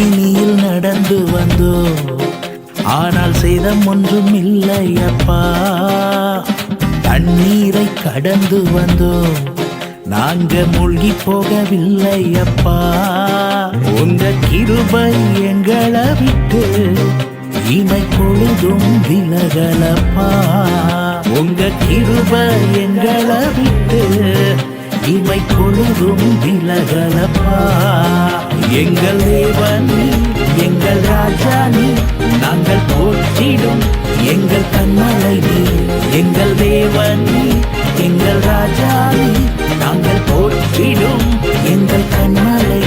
பிக்கினியில் நடந்து வந்தோம் ஆனால் சேதம் ஒன்றும் இல்லை அப்பா. தண்ணீரை கடந்து வந்தோம் நாங்க மூழ்கி போகவில்லை அப்பா. உங்க கிருபை எங்களை விட்டு இமை பொழுதும் விலகலப்பா உங்க கிருபை எங்களை விட்டு இமை பொழுதும் விலகலப்பா எங்கள் தேவன் எங்கள் ராஜா நீ நாங்கள் போற்றிடும். எங்கள் கண்மலை நீ எங்கள் தேவன் நீ எங்கள் ராஜா நீ நாங்கள் போற்றிடும். எங்கள் கண்மலை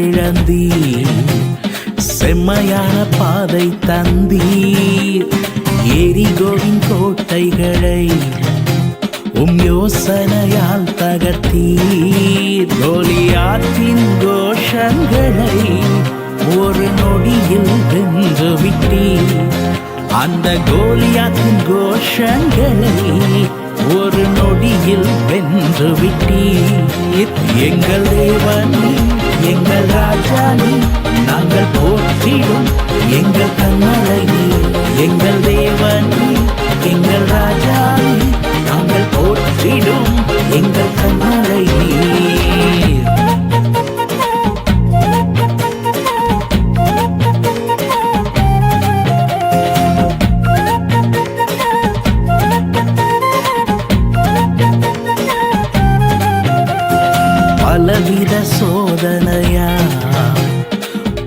நீர் செம்மையான பாதை தந்தீர். எரிகோவின் கோட்டைகளை உம் யோசனையால் தகர்த்தீர். கோலியாற்றின் கோஷங்களை ஒரு நொடியில் வென்று விட்டீர். அந்த கோலியாத்தின் கோஷங்களை ஒரு நொடியில் வென்று விட்டீர். எங்கள் தேவன் எங்கள் ராஜா நீ நாங்கள் போற்றிடும் எங்கள் கண்மலை நீ எங்கள் தேவன் எங்கள் ராஜா நீ நாங்கள் போற்றிடும் எங்கள் கண்மலை சோதனையா?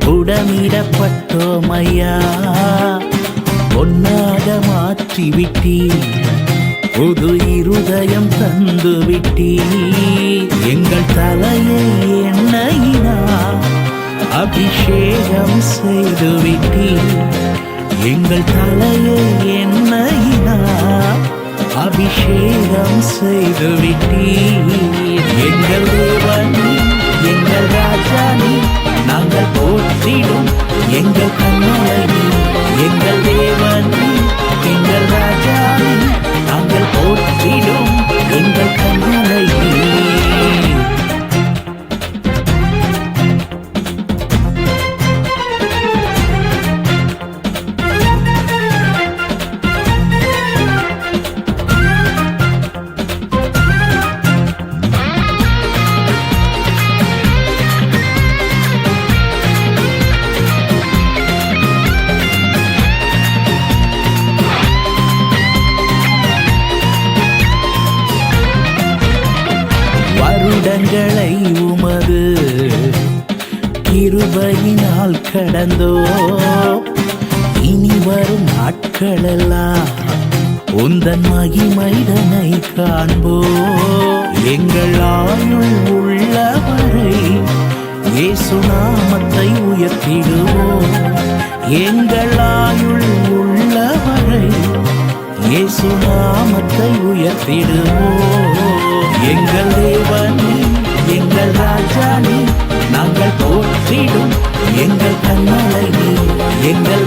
உடமிடப்பட்டோமையா? பொன்னாக மாற்றிவிட்டீ புது இருதயம் தந்துவிட்டீ எங்கள் தலையை எண்ணெயினா? அபிஷேகம் செய்துவிட்டீ எங்கள் தலையை எண்ணெயினா? அபிஷேகம் செய்துவிட்டீர். எங்கள் ராஜா நீ நாங்கள் போற்றிடும் எங்கள் கண்மலை நீ எங்கள் தேவன் எங்கள் ராஜா நீ நாங்கள் போற்றிடும் எங்கள் கண்மலை நீ வருடங்களை உமது கிருபையினால் கடந்தோ. இனி வரும் நாட்களெல்லாம் உந்தன் மகிமைதனை காண்போ. எங்கள் ஆயுள் உள்ளவரை இயேசு உயர்த்திடுவோம். எங்கள் ஆயுள் உள்ளவரை இயேசு உயர்த்திடுவோம். எங்கள் எங்கள்